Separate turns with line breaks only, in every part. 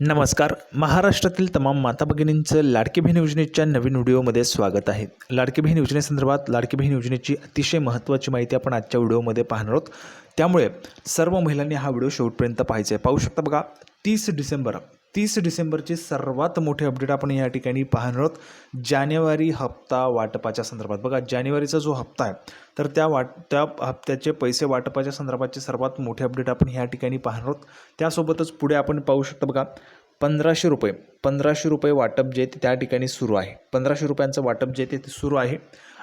नमस्कार. महाराष्ट्रातील तमाम माता भगिनींचं लाडकी बहीण योजनेच्या नवीन व्हिडिओमध्ये स्वागत आहे. लाडकी बहीण योजनेसंदर्भात लाडकी बहीण योजनेची अतिशय महत्त्वाची माहिती आपण आजच्या व्हिडिओमध्ये पाहणार आहोत. त्यामुळे सर्व महिलांनी हा व्हिडिओ शेवटपर्यंत पाहायचा आहे. पाहू शकता बघा तीस डिसेंबर तीस डिसेंबरचे सर्वात मोठे अपडेट आपण या ठिकाणी पाहणार आहोत. जानेवारी हप्ता वाटपाच्या संदर्भात. बघा जानेवारीचा जो हप्ता आहे तर त्या वाट त्या हप्त्याचे पैसे वाटपाच्या संदर्भातचे सर्वात मोठे अपडेट आपण ह्या ठिकाणी पाहणार आहोत. त्यासोबतच पुढे आपण पाहू शकतो बघा पंधराशे रुपये पंधराशे रुपये वाटप जे ते त्या ठिकाणी सुरू आहे. पंधराशे रुपयांचं वाटप जे ते ते सुरू आहे.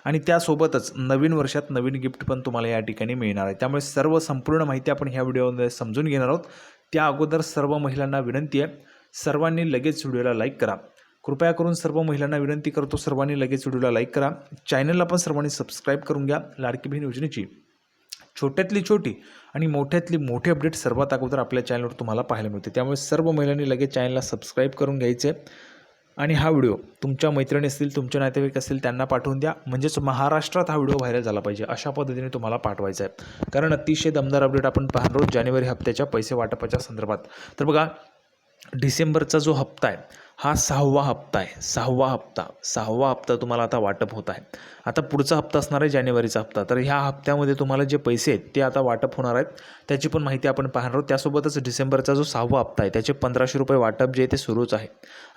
आणि त्यासोबतच नवीन वर्षात नवीन गिफ्ट पण तुम्हाला या ठिकाणी मिळणार आहे. त्यामुळे सर्व संपूर्ण माहिती आपण ह्या व्हिडिओमध्ये समजून घेणार आहोत. त्या अगोदर सर्व महिलांना विनंती आहे सर्वांनी लगेच व्हिडिओला लाईक करा. कृपया करून सर्व महिलांना विनंती करतो सर्वांनी लगेच व्हिडिओला लाईक करा. चॅनलला पण सर्वांनी सबस्क्राईब करून घ्या लाडकी बहीण योजनेची. छोट्यातली छोटी आणि मोठ्यातली मोठी अपडेट सर्वात अगोदर आपल्या चॅनलवर तुम्हाला पाहायला मिळते. त्यामुळे सर्व महिलांनी लगेच चॅनलला सबस्क्राईब करून घ्यायचे. आणि हा व्हिडिओ तुमच्या मैत्रिणी असतील तुमचे नातेवाईक असतील त्यांना पाठवून द्या. म्हणजेच महाराष्ट्रात हा व्हिडिओ व्हायरल झाला पाहिजे अशा पद्धतीने तुम्हाला पाठवायचा आहे. कारण अतिशय दमदार अपडेट आपण पाहणार आहोत जानेवारी हप्त्याच्या पैसे वाटपाच्या संदर्भात. तर बघा डिसेंबरचा जो हप्ता आहे हा सहावा हप्ता आहे. सहावा हप्ता. सहावा हप्ता तुम्हाला आता वाटप होत आहे. आता पुढचा हप्ता असणार आहे जानेवारीचा हप्ता. तर ह्या हप्त्यामध्ये तुम्हाला जे पैसे आहेत ते आता वाटप होणार आहेत. त्याची पण माहिती आपण पाहणार आहोत. त्यासोबतच डिसेंबरचा जो सहावा हप्ता आहे त्याचे पंधराशे रुपये वाटप जे आहे ते सुरूच आहे.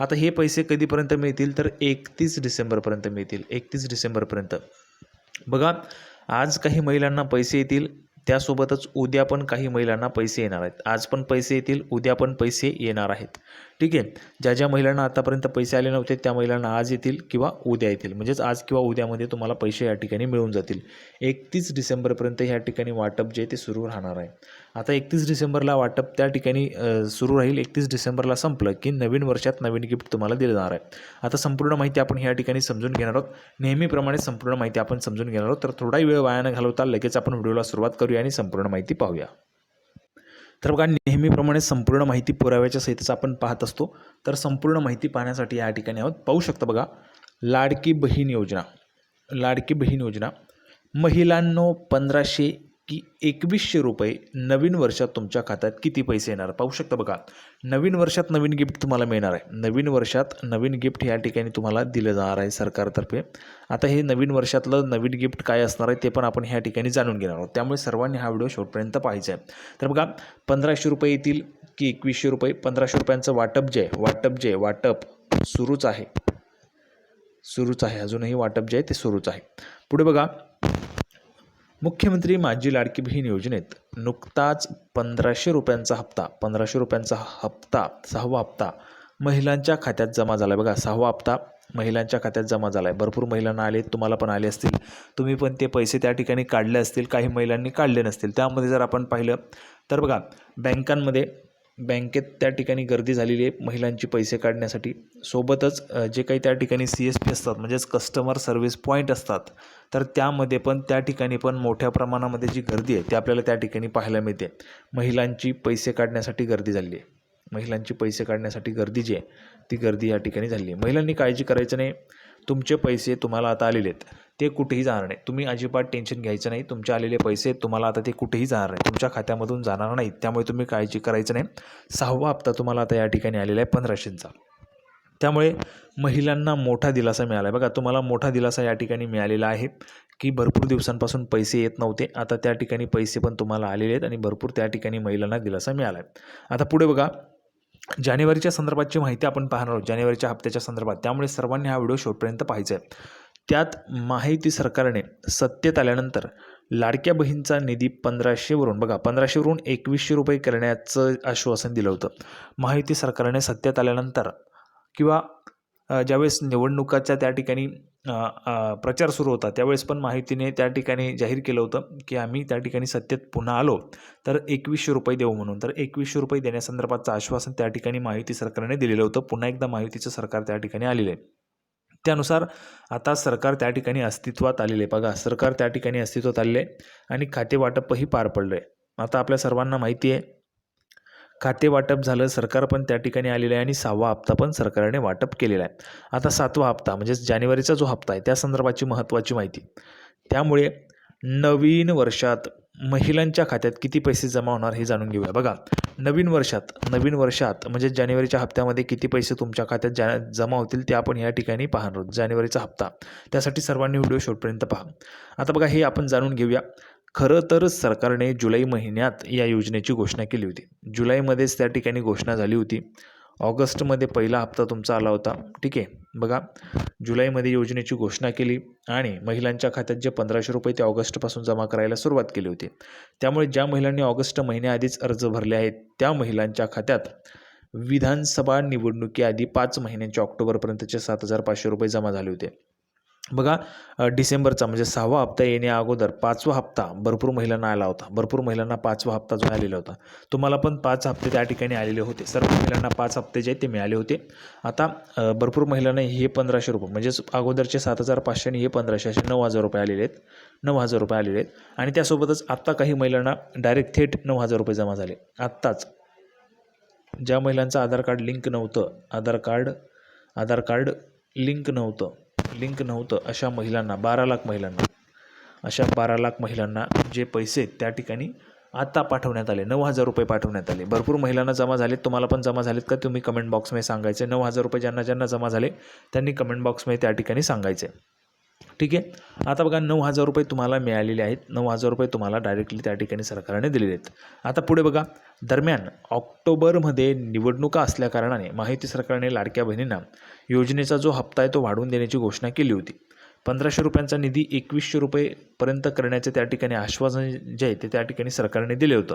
आता हे पैसे कधीपर्यंत मिळतील? तर एकतीस डिसेंबरपर्यंत मिळतील. एकतीस डिसेंबरपर्यंत. बघा आज काही महिलांना पैसे येतील. त्यासोबतच उद्या पण काही महिलांना पैसे येणार आहेत. आज पण पैसे येतील उद्या पण पैसे येणार आहेत. ठीक आहे? ज्या ज्या महिलांना आतापर्यंत पैसे आले नव्हते त्या महिलांना आज येतील किंवा उद्या येतील. म्हणजेच आज किंवा उद्यामध्ये तुम्हाला पैसे या ठिकाणी मिळून जातील. एकतीस डिसेंबरपर्यंत ह्या ठिकाणी वाटप जे ते सुरू राहणार आहे. आता एकतीस डिसेंबरला वाटप त्या ठिकाणी सुरू राहील. एकतीस डिसेंबरला संपलं की नवीन वर्षात नवीन गिफ्ट तुम्हाला दिलं जाणार आहे आता संपूर्ण माहिती आपण ह्या ठिकाणी समजून घेणार आहोत. नेहमीप्रमाणे संपूर्ण माहिती आपण समजून घेणार आहोत. तर थोडाही वेळ वाया न घालवता लगेच आपण व्हिडिओला सुरुवात करूया आणि संपूर्ण माहिती पाहूया. तर बघा नेहमीप्रमाणे संपूर्ण माहिती पुराव्याच्या सहितच आपण पाहत असतो. तर संपूर्ण माहिती पाहण्यासाठी या ठिकाणी आहोत. पाहू शकता बघा लाडकी बहीण योजना. लाडकी बहीण योजना. महिलांनो पंधराशे की एकवीसशे रुपये नवीन वर्षात तुमच्या खात्यात किती पैसे येणार? पाहू शकता बघा. नवीन वर्षात नवीन गिफ्ट तुम्हाला मिळणार आहे. नवीन वर्षात नवीन गिफ्ट या ठिकाणी तुम्हाला दिलं जाणार आहे सरकारतर्फे. आता हे नवीन वर्षातलं नवीन गिफ्ट काय असणार आहे ते पण आपण ह्या ठिकाणी जाणून घेणार आहोत. त्यामुळे सर्वांनी हा व्हिडिओ शेवटपर्यंत पाहायचा आहे. तर बघा पंधराशे रुपये येतील की एकवीसशे रुपये? पंधराशे रुपयांचं वाटप जे आहे वाटप जे वाटप सुरूच आहे. सुरूच आहे. अजूनही वाटप जे आहे ते सुरूच आहे. पुढे बघा मुख्यमंत्री माझी लाडकी बहीण योजनेत नुकताच पंधराशे रुपयांचा हप्ता पंधराशे रुपयांचा हप्ता सहावा हप्ता महिलांच्या खात्यात जमा झाला आहे बघा सहावा हप्ता महिलांच्या खात्यात जमा झाला आहे भरपूर महिलांना आले तुम्हाला पण आले असतील. तुम्ही पण ते पैसे त्या ठिकाणी काढले असतील. काही महिलांनी काढले नसतील. त्यामध्ये जर आपण पाहिलं तर बघा बँकांमध्ये बँकेत त्या ठिकाणी गर्दी झालेली आहे महिलांची पैसे काढण्यासाठी. सोबतच जे काही त्या ठिकाणी सी एस पी असतात म्हणजेच कस्टमर सर्व्हिस पॉईंट असतात तर त्यामध्ये पण त्या ठिकाणी पण मोठ्या प्रमाणामध्ये जी गर्दी आहे ती आपल्याला त्या ठिकाणी पाहायला मिळते. महिलांची पैसे काढण्यासाठी गर्दी झाली आहे. महिलांची पैसे काढण्यासाठी गर्दी जी आहे ती गर्दी या ठिकाणी झाली आहे. महिलांनी काळजी करायचं नाही. तुमचे पैसे तुम्हाला आता आलेले आहेत. ते कुठेही जाणार नाही. तुम्ही अजिबात टेन्शन घ्यायचं नाही. तुमचे आलेले पैसे तुम्हाला आता ते कुठेही जाणार नाही. तुमच्या खात्यामधून जाणार नाहीत. त्यामुळे तुम्ही काळजी करायचं नाही. सहावा हप्ता तुम्हाला आता या ठिकाणी आलेला आहे पंधराशेंचा. त्यामुळे महिलांना मोठा दिलासा मिळाला आहे बघा तुम्हाला मोठा दिलासा या ठिकाणी मिळालेला आहे की भरपूर दिवसांपासून पैसे येत नव्हते. आता त्या ठिकाणी पैसे पण तुम्हाला आलेले आहेत आणि भरपूर त्या ठिकाणी महिलांना दिलासा मिळाला आहे आता पुढे बघा जानेवारीच्या संदर्भातची माहिती आपण पाहणार आहोत जानेवारीच्या हप्त्याच्या संदर्भात त्यामुळे सर्वांनी हा व्हिडिओ शेवटपर्यंत पाहायचा आहे. त्यात माहिती सरकारने सत्तेत आल्यानंतर लाडक्या बहीणचा निधी पंधराशेवरून बघा पंधराशेवरून एकवीसशे रुपये करण्याचं आश्वासन दिलं होतं. माहिती सरकारने सत्तेत आल्यानंतर किंवा ज्यावेळेस निवडणुकाच्या त्या ठिकाणी प्रचार सुरू होता त्यावेळेस पण माहितीने त्या ठिकाणी जाहीर केलं होतं की आम्ही त्या ठिकाणी सत्तेत पुन्हा आलो तर एकवीसशे रुपये देऊ म्हणून. तर एकवीसशे रुपये देण्यासंदर्भातचं आश्वासन त्या ठिकाणी माहिती सरकारने दिलेलं होतं. पुन्हा एकदा माहितीचं सरकार त्या ठिकाणी आलेलं आहे. त्यानुसार आता सरकार त्या ठिकाणी अस्तित्वात आलेले आहे. बघा सरकार त्या ठिकाणी अस्तित्वात आलेले आहे आणि खातेवाटपही पार पडलं आहे. आता आपल्या सर्वांना माहिती आहे खाते वाटप झालं सरकार पण त्या ठिकाणी आलेलं आहे आणि सहावा हप्ता पण सरकारने वाटप केलेला आहे. आता सातवा हप्ता म्हणजेच जानेवारीचा जो हप्ता आहे त्या संदर्भाची महत्त्वाची माहिती. त्यामुळे नवीन वर्षात महिलांच्या खात्यात किती पैसे जमा होणार हे जाणून घेऊया. बघा नवीन वर्षात नवीन वर्षात म्हणजे जानेवारीच्या हप्त्यामध्ये किती पैसे तुमच्या खात्यात जा जमा होतील ते आपण या ठिकाणी पाहणार आहोत. जानेवारीचा हप्ता. त्यासाठी सर्वांनी व्हिडिओ शेवटपर्यंत पहा. आता बघा हे आपण जाणून घेऊया. खरं तर सरकारने जुलै महिन्यात या योजनेची घोषणा केली होती. जुलैमध्येच त्या ठिकाणी घोषणा झाली होती. ऑगस्टमध्ये पहिला हप्ता तुमचा आला होता. ठीक आहे. बघा जुलैमध्ये योजनेची घोषणा केली आणि महिलांच्या खात्यात जे पंधराशे रुपये ते ऑगस्टपासून जमा करायला सुरुवात केली होती. त्यामुळे ज्या महिलांनी ऑगस्ट महिन्याआधीच अर्ज भरले आहेत त्या महिलांच्या खात्यात विधानसभा निवडणुकीआधी पाच महिन्यांच्या ऑक्टोबरपर्यंतचे सात हजार पाचशे रुपये जमा झाले होते. बघा डिसेंबरचा म्हणजे सहावा हप्ता येण्या अगोदर पाचवा हप्ता भरपूर महिलांना आला होता. भरपूर महिलांना पाचवा हप्ता जो आलेला होता तुम्हाला पण पाच हप्ते त्या ठिकाणी आलेले होते. सर्व महिलांना पाच हप्ते जे आहेत ते मिळाले होते. आता भरपूर महिलांना हे पंधराशे रुपये म्हणजेच अगोदरचे सात हजार पाचशे आणि हे पंधराशे असे नऊ हजार रुपये आलेले आहेत. नऊ हजार रुपये आलेले आहेत. आणि त्यासोबतच आत्ता काही महिलांना डायरेक्ट थेट नऊ हजार रुपये जमा झाले. आत्ताच ज्या महिलांचं आधार कार्ड लिंक नव्हतं Aadhaar card Aadhaar card link नव्हतं लिंक नव्हतं अशा महिलांना बारा लाख महिलांना. अशा बारा लाख महिलांना जे पैसे त्या ठिकाणी आत्ता पाठवण्यात आले नऊ हजार रुपये पाठवण्यात आले. भरपूर महिलांना जमा झालेत. तुम्हाला पण जमा झालेत का? तुम्ही कमेंट बॉक्समध्ये सांगायचे. नऊ हजार रुपये ज्यांना ज्यांना जमा झाले त्यांनी कमेंट बॉक्समध्ये त्या ठिकाणी सांगायचे. ठीक आहे? आता बघा नऊ हजार रुपये तुम्हाला मिळालेले आहेत. नऊ हजार रुपये तुम्हाला डायरेक्टली त्या ठिकाणी सरकारने दिलेले आहेत. आता पुढे बघा दरम्यान ऑक्टोबरमध्ये निवडणुका असल्याकारणाने माहिती सरकारने लाडक्या बहिणींना योजनेचा जो हप्ता आहे तो वाढवून देण्याची घोषणा केली होती. पंधराशे रुपयांचा निधी एकवीसशे रुपयेपर्यंत करण्याचे त्या ठिकाणी आश्वासन जे आहे ते त्या ठिकाणी सरकारने दिले होतं.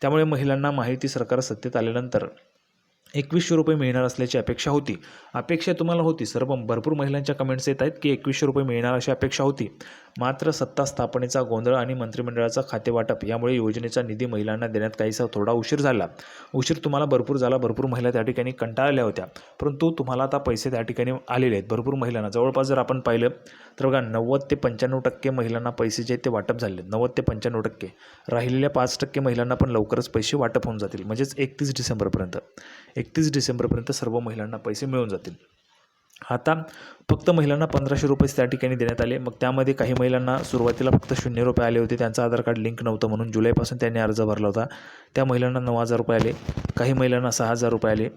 त्यामुळे महिलांना माहिती सरकार सत्तेत आल्यानंतर एकवीसशे रुपये मिळणार असल्याची अपेक्षा होती. अपेक्षा तुम्हाला होती. सर्व भरपूर महिलांच्या कमेंट्स येत आहेत की एकवीसशे रुपये मिळणार अशी अपेक्षा होती. मात्र सत्ता स्थापनेचा गोंधळ आणि मंत्रिमंडळाचा खातेवाटप यामुळे योजनेचा निधी महिलांना देण्यात काहीसा थोडा उशीर झाला. उशीर तुम्हाला भरपूर झाला. भरपूर महिला त्या ठिकाणी कंटाळल्या होत्या. परंतु तुम्हाला आता पैसे त्या ठिकाणी आलेले आहेत. भरपूर महिलांना. जवळपास जर आपण पाहिलं तर बघा नव्वद ते पंच्याण्णव टक्के महिलांना पैसे जे ते वाटप झाले आहेत. नव्वद ते पंच्याण्णव टक्के. राहिलेल्या पाच टक्के महिलांना पण लवकरच पैसे वाटप होऊन जातील. म्हणजेच एकतीस डिसेंबरपर्यंत. एकतीस डिसेंबरपर्यंत सर्व महिलांना पैसे मिळून जातील. आता फक्त महिलांना पंधराशे रुपये त्या ठिकाणी देण्यात आले. मग त्यामध्ये काही महिलांना सुरुवातीला फक्त शून्य रुपये आले होते. त्यांचं आधार कार्ड लिंक नव्हतं म्हणून जुलैपासून त्यांनी अर्ज भरला होता. त्या महिलांना नऊ हजार रुपये आले. काही महिलांना सहा हजार रुपये आले.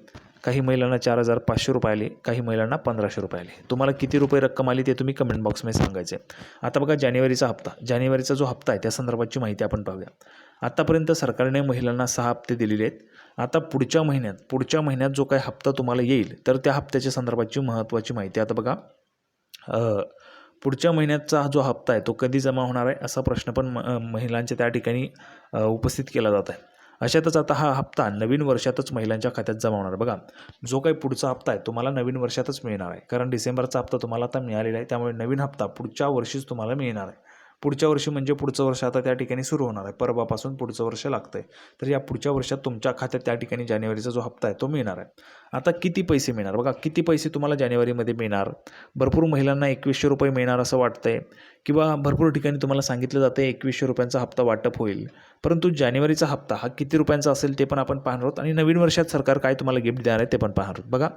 काही महिलांना चार हजार पाचशे रुपये आले. काही महिलांना पंधराशे रुपये आले. तुम्हाला किती रुपये रक्कम आली ते तुम्ही कमेंट बॉक्समध्ये सांगायचे. आता बघा जानेवारीचा हप्ता. जानेवारीचा जो हप्ता आहे त्या संदर्भाची माहिती आपण पाहूया. आत्तापर्यंत सरकारने महिलांना सहा हप्ते दिलेले आहेत. आता पुढच्या महिन्यात पुढच्या महिन्यात जो काही हप्ता तुम्हाला येईल तर त्या हप्त्याच्या संदर्भाची महत्त्वाची माहिती आता बघा. पुढच्या महिन्याचा जो हप्ता आहे तो कधी जमा होणार आहे असा प्रश्न पण म- महिलांच्या त्या ठिकाणी उपस्थित केला जात आहे. अशातच आता हा हप्ता नवीन वर्षातच महिलांच्या खात्यात जमा होणार बघा जो काही पुढचा हप्ता आहे तुम्हाला नवीन वर्षातच मिळणार आहे. कारण डिसेंबरचा हप्ता तुम्हाला आता मिळालेला आहे त्यामुळे नवीन हप्ता पुढच्या वर्षीच तुम्हाला मिळणार आहे. पुढच्या वर्षी म्हणजे पुढचं वर्ष आता त्या ठिकाणी सुरू होणार आहे. परवापासून पुढचं वर्ष लागतं आहे तर या पुढच्या वर्षात तुमच्या खात्यात त्या ठिकाणी जानेवारीचा जो हप्ता आहे तो मिळणार आहे. आता किती पैसे मिळणार? बघा किती पैसे तुम्हाला जानेवारीमध्ये मिळणार? भरपूर महिलांना एकवीसशे रुपये मिळणार असं वाटतंय. किंवा भरपूर ठिकाणी तुम्हाला सांगितलं जातं आहे एकवीसशे रुपयांचा हप्ता वाटप होईल. परंतु जानेवारीचा हप्ता हा किती रुपयांचा असेल ते पण आपण पाहणार आहोत. आणि नवीन वर्षात सरकार काय तुम्हाला गिफ्ट देणार आहे ते पण पाहणार आहोत. बघा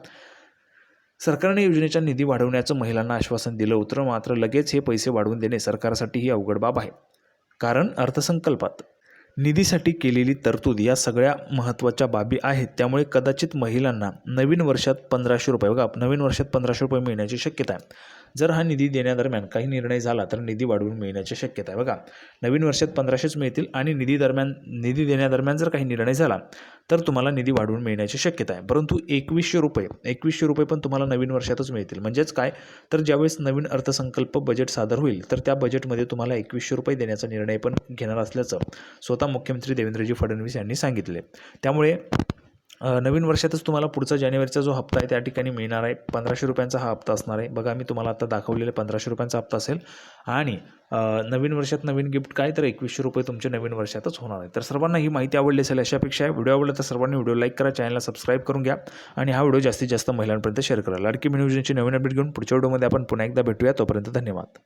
सरकारने योजनेचा निधी वाढवण्याचं महिलांना आश्वासन दिलं होतं मात्र लगेच हे पैसे वाढवून देणे सरकारसाठी ही अवघड बाब आहे. कारण अर्थसंकल्पात निधीसाठी केलेली तरतूद या सगळ्या महत्त्वाच्या बाबी आहेत. त्यामुळे कदाचित महिलांना नवीन वर्षात पंधराशे रुपये बघा नवीन वर्षात पंधराशे रुपये मिळण्याची शक्यता आहे. जर हा निधी देण्यादरम्यान काही निर्णय झाला तर निधी वाढवून मिळण्याची शक्यता आहे. बघा नवीन वर्षात पंधराशेच मिळतील आणि निधी दरम्यान निधी देण्यादरम्यान जर काही निर्णय झाला तर तुम्हाला निधी वाढवून मिळण्याची शक्यता आहे. परंतु एकवीसशे रुपये एकवीसशे रुपये पण तुम्हाला नवीन वर्षातच मिळतील. म्हणजेच काय? तर ज्यावेळेस नवीन अर्थसंकल्प बजेट सादर होईल तर त्या बजेटमध्ये तुम्हाला एकवीसशे रुपये देण्याचा निर्णय पण घेणार असल्याचं स्वतः मुख्यमंत्री देवेंद्रजी फडणवीस यांनी सांगितले. त्यामुळे नवीन वर्षातच तुम्हाला पुढचा जानेवारीचा जो हप्ता आहे त्या ठिकाणी मिळणार आहे. पंधराशे रुपयांचा हा हप्ता असणार आहे. बघा मी तुम्हाला आता दाखवलेले पंधराशे रुपयांचा हप्ता असेल. आणि नवीन वर्षात नवीन गिफ्ट काय तर एकवीसशे रुपये तुमचे नवीन वर्षातच होणार आहे. तर सर्वांना ही माहिती आवडली असेल अशा अपेक्षा आहे. व्हिडिओ आवडला तर सर्वांनी व्हिडिओ लाईक करा चॅनलला सबस्क्राईब करून घ्या. आणि हा व्हिडिओ जास्तीत जास्त महिलांपर्यंत शेअर करा. लाडकी मिनी नवीन अपडेट घेऊन पुढच्या व्हिडिओमध्ये आपण पुन्हा एकदा भेटूया. तोपर्यंत धन्यवाद.